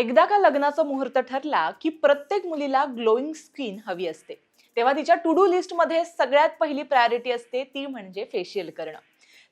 एकदा का लग्नाचा मुहूर्त ठरला की प्रत्येक मुलीला ग्लोईंग स्किन हवी असते. तेव्हा तिच्या टू डू लिस्टमध्ये सगळ्यात पहिली प्रायोरिटी असते ती म्हणजे फेशियल करणं.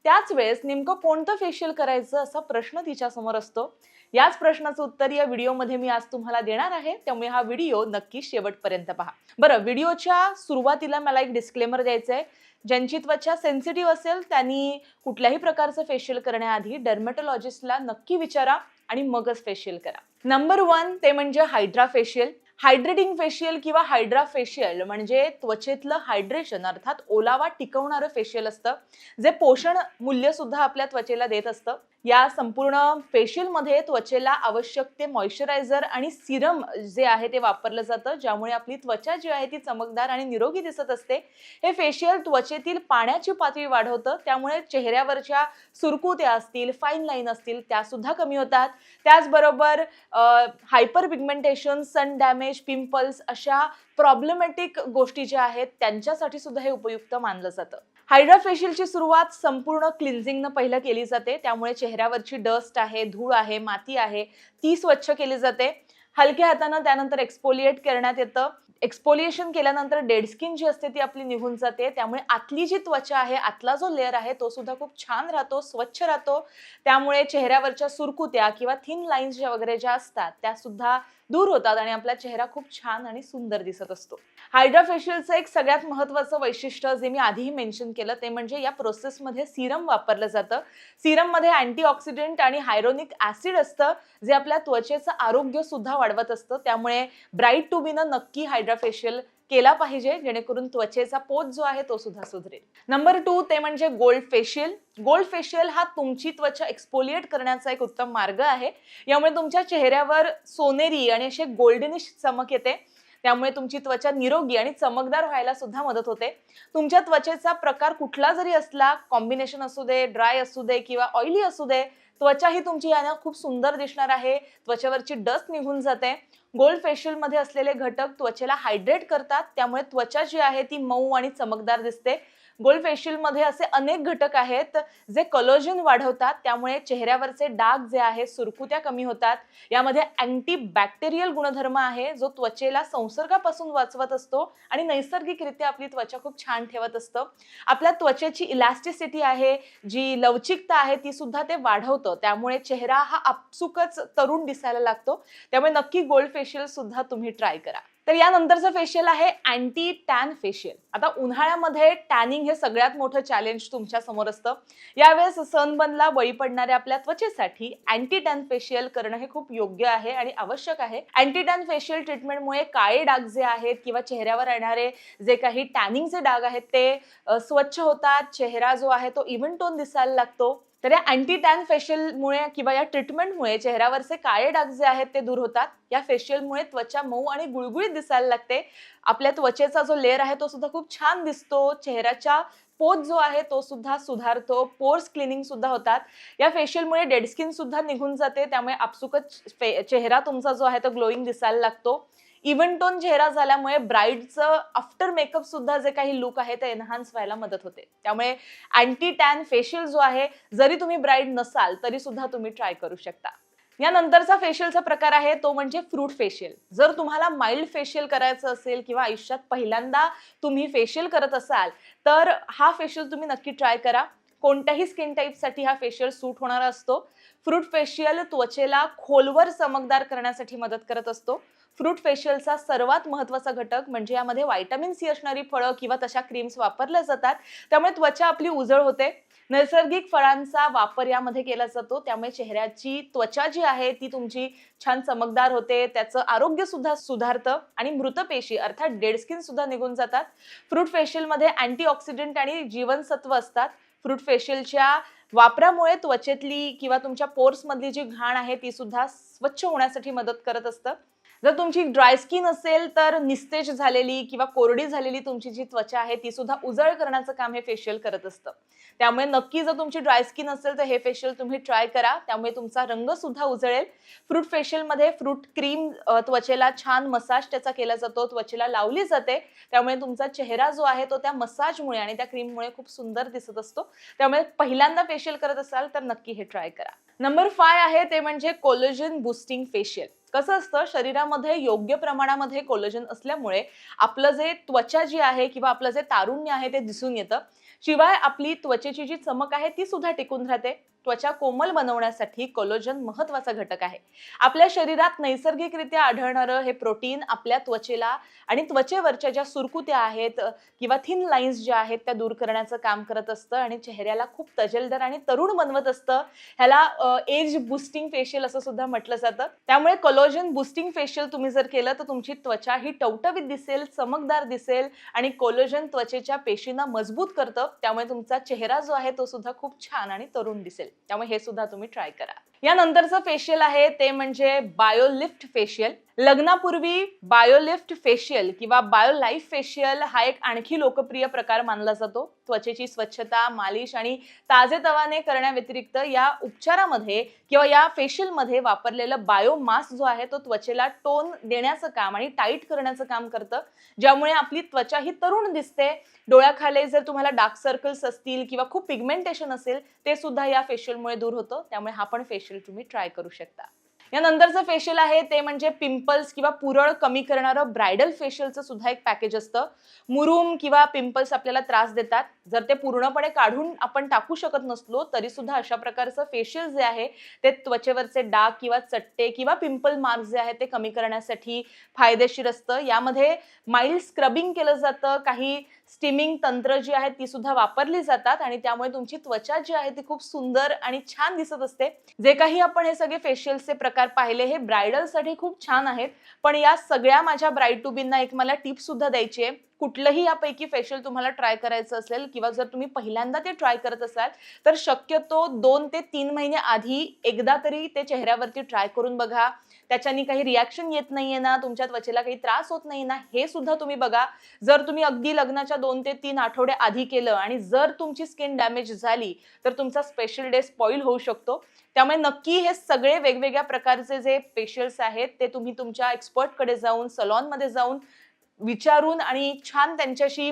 त्याच वेळेस नेमकं कोणतं फेशियल करायचं असा प्रश्न तिच्या समोर असतो. याच प्रश्नाचं उत्तर या व्हिडिओमध्ये मी आज तुम्हाला देणार आहे. त्यामुळे हा व्हिडिओ नक्की शेवटपर्यंत पहा. बरं व्हिडिओच्या सुरुवातीला मला एक डिस्क्लेमर द्यायचं आहे ज्यांची त्वचा सेन्सिटिव्ह असेल त्यांनी कुठल्याही प्रकारचं फेशियल करण्याआधी डर्मेटॉलॉजिस्टला नक्की विचारा आणि मगच फेशियल करा. नंबर वन ते म्हणजे हायड्रा फेशियल हायड्रेटिंग फेशियल किंवा हायड्रा फेशियल म्हणजे त्वचेतलं हायड्रेशन अर्थात ओलावा टिकवणारं फेशियल असतं. जे पोषण मूल्य सुद्धा आपल्या त्वचेला देत असतं. या संपूर्ण फेशियलमध्ये त्वचेला आवश्यक ते मॉइश्चरायझर आणि सिरम जे आहे ते वापरलं जातं ज्यामुळे आपली त्वचा जी आहे ती चमकदार आणि निरोगी दिसत असते. हे फेशियल त्वचेतील पाण्याची पातळी वाढवतं त्यामुळे चेहऱ्यावरच्या सुरकुत्या असतील फाईन लाईन असतील त्या सुद्धा कमी होतात. त्याचबरोबर hyper pigmentation sun damage pimples अशा प्रॉब्लेमॅटिक गोष्टी ज्या आहेत त्यांच्यासाठी सुद्धा हे उपयुक्त मानलं जातं. हायड्रा फेशियलची सुरुवात संपूर्ण क्लिन्झिंगनं पहिलं केली जाते. त्यामुळे चेहऱ्यावरची डस्ट आहे धूळ आहे माती आहे ती स्वच्छ केली जाते. हलक्या हातानं त्यानंतर एक्सपोलिएट करण्यात येतं. एक्सपोलिएशन केल्यानंतर डेड स्किन जी असते ती आपली निघून जाते. त्यामुळे आतली जी त्वचा आहे आतला जो लेअर आहे तो सुद्धा खूप छान राहतो स्वच्छ राहतो. त्यामुळे चेहऱ्यावरच्या सुरकुत्या किंवा थिन लाईन्स ज्या वगैरे ज्या असतात त्या सुद्धा दूर होतात आणि आपला चेहरा खूप छान आणि सुंदर दिसत असतो. हायड्रा फेशियलचं एक सगळ्यात महत्त्वाचं वैशिष्ट्य जे मी आधीही मेन्शन केलं ते म्हणजे या प्रोसेसमध्ये सिरम वापरलं जातं. सिरममध्ये अँटीऑक्सिडंट आणि हायरोनिक ऍसिड असतं जे आपल्या त्वचेचं आरोग्य सुद्धा वाढवत असतं. त्यामुळे ब्राईट टू बीनं नक्की हायड्रा फेशियल केला पाहिजे जेणेकरून त्वचेचा पोत जो आहे तो सुद्धा सुधरेल. नंबर टू ते म्हणजे गोल्ड फेशियल गोल्ड फेशियल हा तुमची त्वचा एक्सपोलिएट करण्याचा एक उत्तम मार्ग आहे. यामुळे तुमच्या चेहऱ्यावर सोनेरी आणि असे गोल्डनिश चमक येते. त्यामुळे तुमची त्वचा निरोगी आणि चमकदार व्हायला सुद्धा मदत होते. तुमच्या त्वचेचा प्रकार कुठला जरी असला कॉम्बिनेशन असू दे ड्राय असू दे किंवा ऑइली असू दे त्वचा ही तुमची यानं खूप सुंदर दिसणार आहे. त्वचेवरची डस्ट निघून जाते. गोल्ड फेशियलमध्ये असलेले घटक त्वचेला हायड्रेट करतात. त्यामुळे त्वचा जी आहे ती मऊ आणि चमकदार दिसते. गोल्ड फेशियलमध्ये असे अनेक घटक आहेत जे कलोजन वाढवतात त्यामुळे चेहऱ्यावरचे डाग जे आहे सुरकुत्या कमी होतात. यामध्ये अँटी बॅक्टेरियल गुणधर्म आहे जो त्वचेला संसर्गापासून वाचवत असतो आणि नैसर्गिकरित्या आपली त्वचा खूप छान ठेवत असतं. आपल्या त्वचेची इलास्टिसिटी आहे जी लवचिकता आहे ती सुद्धा ते वाढवतं. त्यामुळे चेहरा हा आपसुकच तरुण दिसायला लागतो. त्यामुळे नक्की गोल्ड फेशियल सुद्धा तुम्ही ट्राय करा. तर यानंतरचं फेशियल आहे अँटी टॅन फेशियल आता उन्हाळ्यामध्ये टॅनिंग हे सगळ्यात मोठं चॅलेंज तुमच्यासमोर असतं. यावेळेस सनबनला बळी पडणाऱ्या आपल्या त्वचेसाठी अँटी टॅन फेशियल करणं हे खूप योग्य आहे आणि आवश्यक आहे. अँटी टॅन फेशियल ट्रीटमेंटमुळे काळे डाग जे आहेत किंवा चेहऱ्यावर येणारे जे काही टॅनिंगचे डाग आहेत ते स्वच्छ होतात. चेहरा जो आहे तो इव्हन टोन दिसायला लागतो. तर या अँटी टॅन फेशियलमुळे किंवा या ट्रीटमेंटमुळे चेहऱ्यावरचे काळे डाग जे आहेत ते दूर होतात. या फेशियलमुळे त्वचा मऊ आणि गुळगुळीत दिसायला लागते. आपल्या त्वचेचा जो लेअर आहे तो सुद्धा खूप छान दिसतो. चेहऱ्याच्या पोत जो आहे तो सुद्धा सुधारतो. पोर्स क्लिनिंग सुद्धा होतात. या फेशियलमुळे डेड स्किन सुद्धा निघून जाते. त्यामुळे आपसुकच फे- चेहरा तुमचा जो आहे तो ग्लोईंग दिसायला लागतो. इव्हन टोन चेहरा झाल्यामुळे ब्राईडचं आफ्टर मेकअप सुद्धा जे काही लुक आहे ते एनहान्स व्हायला मदत होते. त्यामुळे अँटी टॅन फेशियल जो आहे जरी तुम्ही ब्राईड नसाल तरी सुद्धा तुम्ही ट्राय करू शकता. यानंतरचा फेशियलचा प्रकार आहे तो म्हणजे फ्रूट फेशियल जर तुम्हाला माइल्ड फेशियल करायचं असेल किंवा आयुष्यात पहिल्यांदा तुम्ही फेशियल करत असाल तर हा फेशियल तुम्ही नक्की ट्राय करा. कोणत्याही स्किन टाईपसाठी हा फेशियल सूट होणारा असतो. फ्रूट फेशियल त्वचेला खोलवर चमकदार करण्यासाठी मदत करत असतो. फ्रूट फेशियलचा सर्वात महत्त्वाचा घटक म्हणजे यामध्ये व्हायटामिन सी असणारी फळं किंवा तशा क्रीम्स वापरल्या जातात. त्यामुळे त्वचा आपली उजळ होते. नैसर्गिक फळांचा वापर यामध्ये केला जातो. त्यामुळे चेहऱ्याची त्वचा जी आहे ती तुमची छान चमकदार होते. त्याचं आरोग्य सुद्धा सुधारतं आणि मृत पेशी अर्थात डेड स्किन सुद्धा निघून जातात. फ्रूट फेशियलमध्ये अँटीऑक्सिडंट आणि जीवनसत्व असतात. फ्रूट फेशियलच्या वापरामुळे त्वचेतली किंवा तुमच्या पोर्समधली जी घाण आहे ती सुद्धा स्वच्छ होण्यासाठी मदत करत असतं. जर तुमची ड्राय स्किन असेल तर निस्तेज झालेली किंवा कोरडी झालेली तुमची जी त्वचा आहे ती सुद्धा उजळ करण्याचं काम हे फेशियल करत असतं. त्यामुळे नक्की जर तुमची ड्राय स्किन असेल तर हे फेशियल तुम्ही ट्राय करा. त्यामुळे तुमचा रंग सुद्धा उजळेल. फ्रूट फेशियलमध्ये फ्रूट क्रीम त्वचेला छान मसाज त्याचा केला जातो त्वचेला लावली जाते. त्यामुळे तुमचा चेहरा जो आहे तो त्या मसाजमुळे आणि त्या क्रीममुळे खूप सुंदर दिसत असतो. त्यामुळे पहिल्यांदा फेशियल करत असाल तर नक्की हे ट्राय करा. नंबर फाय आहे ते म्हणजे कोलोजन बुस्टिंग फेशियल कसं असतं शरीरामध्ये योग्य प्रमाणामध्ये कोलेजन असल्यामुळे आपलं जे त्वचा जी आहे किंवा आपलं जे तारुण्य आहे ते दिसून येतं. शिवाय आपली त्वचेची जी चमक आहे ती सुद्धा टिकून राहते. त्वचा कोमल बनवण्यासाठी कोलोजन महत्त्वाचा घटक आहे. आपल्या शरीरात नैसर्गिकरित्या आढळणारं हे प्रोटीन आपल्या त्वचेला आणि त्वचेवरच्या ज्या सुरकुत्या आहेत किंवा थिन लाईन्स ज्या आहेत त्या दूर करण्याचं काम करत असतं आणि चेहऱ्याला खूप तजेलदार आणि तरुण बनवत असतं. ह्याला एज बुस्टिंग फेशियल असं सुद्धा म्हटलं जातं. त्यामुळे कोलोजन बुस्टिंग फेशियल तुम्ही जर केलं तर तुमची त्वचा ही टवटवीत दिसेल चमकदार दिसेल आणि कोलोजन त्वचेच्या पेशींना मजबूत करतं. त्यामुळे तुमचा चेहरा जो आहे तो सुद्धा खूप छान आणि तरुण दिसेल. त्यामुळे हे सुद्धा तुम्ही ट्राय करा. यानंतरचं फेशियल आहे ते म्हणजे बायोलिफ्ट फेशियल लग्नापूर्वी बायोलिफ्ट फेशियल किंवा बायोलाईफ फेशियल हा एक आणखी लोकप्रिय प्रकार मानला जातो. त्वचेची स्वच्छता मालिश आणि ताजेतवाने करण्याव्यतिरिक्त या उपचारामध्ये किंवा या फेशियलमध्ये वापरलेलं बायोमास जो आहे तो त्वचेला टोन देण्याचं काम आणि टाईट करण्याचं काम करतं. ज्यामुळे आपली त्वचा ही तरुण दिसते. डोळ्याखाली जर तुम्हाला डार्क सर्कल्स असतील किंवा खूप पिगमेंटेशन असेल ते सुद्धा या फेशियलमुळे दूर होतं. त्यामुळे हा पण फेशियल तुम्ही ट्राय करू शकता. यानंतरचं फेशियल आहे ते म्हणजे पिंपल्स किंवा पुरळ कमी करणारं ब्रायडल फेशियलचं सुद्धा एक पॅकेज असतं. मुरुम किंवा पिंपल्स आपल्याला त्रास देतात. जर ते पूर्णपणे काढून आपण टाकू शकत नसलो तरी सुद्धा अशा प्रकारचं फेशियल जे आहे ते त्वचेवरचे डाग किंवा चट्टे किंवा पिंपल मार्क जे आहे ते कमी करण्यासाठी फायदेशीर असतं. यामध्ये माइल्ड स्क्रबिंग केलं जातं. काही स्टिमिंग तंत्र जी आहेत ती सुद्धा वापरली जातात आणि त्यामुळे तुमची त्वचा जी आहे ती खूप सुंदर आणि छान दिसत असते. जे काही आपण हे सगळे फेशियलचे प्रकार पाहिले हे ब्रायडलसाठी खूप छान आहेत. पण या सगळ्या माझ्या ब्राईड टू बींना एक मला टिप सुद्धा द्यायची आहे. कुठलंही यापैकी फेशियल तुम्हाला ट्राय करायचं असेल किंवा जर तुम्ही पहिल्यांदा ते ट्राय करत असाल तर शक्यतो दोन ते तीन महिने आधी एकदा तरी ते चेहऱ्यावरती ट्राय करून बघा. त्याच्यानी काही रिॲक्शन येत नाहीये ना तुमच्या त्वचेला काही त्रास होत नाही ना हे सुद्धा तुम्ही बघा. जर तुम्ही अगदी लग्नाच्या दोन ते तीन आठवडे आधी केलं आणि जर तुमची स्किन डॅमेज झाली तर तुमचा स्पेशल डे स्पॉईल होऊ शकतो. त्यामुळे नक्की हे सगळे वेगवेगळ्या प्रकारचे जे फेशियल्स आहेत ते तुम्ही तुमच्या एक्सपर्टकडे जाऊन सलॉनमध्ये जाऊन विचारून आणि छान त्यांच्याशी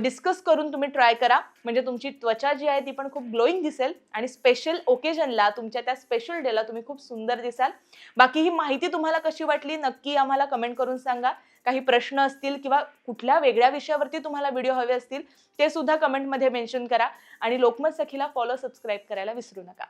डिस्कस करून तुम्ही ट्राय करा. म्हणजे तुमची त्वचा जी आहे ती पण खूप ग्लोईंग दिसेल आणि स्पेशल ओकेजनला तुमच्या त्या स्पेशल डेला तुम्ही खूप सुंदर दिसाल. बाकी ही माहिती तुम्हाला कशी वाटली नक्की आम्हाला कमेंट करून सांगा. काही प्रश्न असतील किंवा कुठल्या वेगळ्या विषयावरती तुम्हाला व्हिडिओ हवे असतील ते सुद्धा कमेंटमध्ये मेन्शन करा. आणि लोकमत सखीला फॉलो सबस्क्राईब करायला विसरू नका.